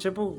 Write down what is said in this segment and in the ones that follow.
这部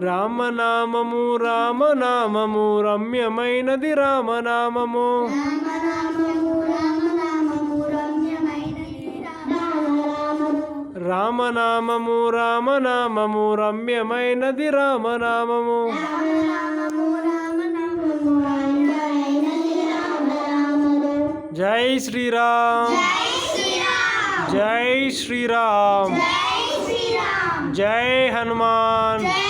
రామనామము రామనామము రమ్యమైనది రామనామము. రామనామము రామనామము రమ్యమైనది రామనామము. జై శ్రీరామ్. జై శ్రీరామ్. జై హనుమాన్.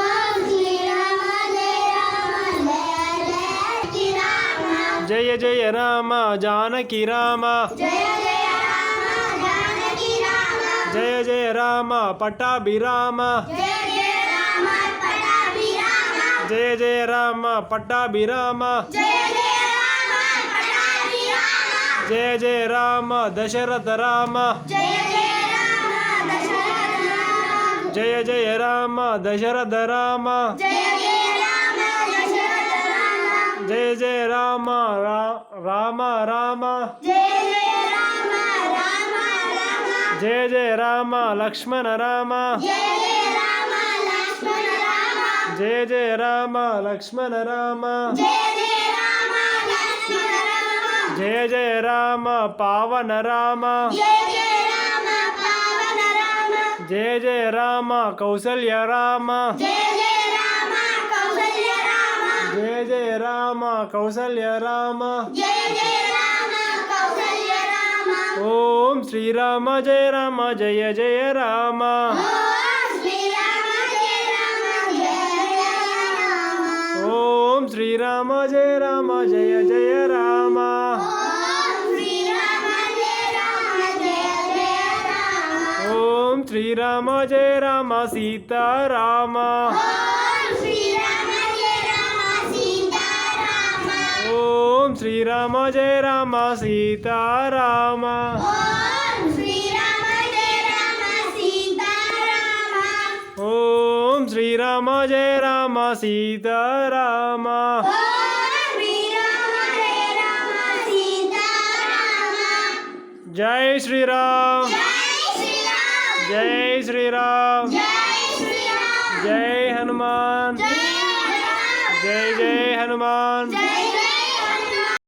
జయ జయ రామ జానకి రామ జయ జయ రామ జానకి రామ జయ జయ రామ పట్టాభిరామ జయ జయ రామ పట్టాభిరామ జయ జయ రామ దశరథ రామ జయ జయ రామ దశరథ రామ జయ జయ జయ రామ రామ రామ. జయ జయ రామ లక్ష్మణ రామ. జయ జయ రామ లక్ష్మణ రామ. జయ జయ రామ పావన రామ. జయ జయ రామ కౌసల్య రామ. జయ జయ జయ రామ కౌసల్య రామ. జయ జయ రామ ఓం శ్రీరామ జయ రామ జయ జయ రామ. ఓం శ్రీరామ జయ రామ జయ జయ రామ. ఓం శ్రీరామ జయ రామ జయ ఓం శ్రీరామ జయ రామ సీతారామ ఓం శ్రీరామ జయ రామ సీతారామ ఓం శ్రీరామ జయ రామ సీతారామ ఓం శ్రీరామ జయ రామ సీతారామ జై శ్రీరామ్ జై శ్రీరామ్ జై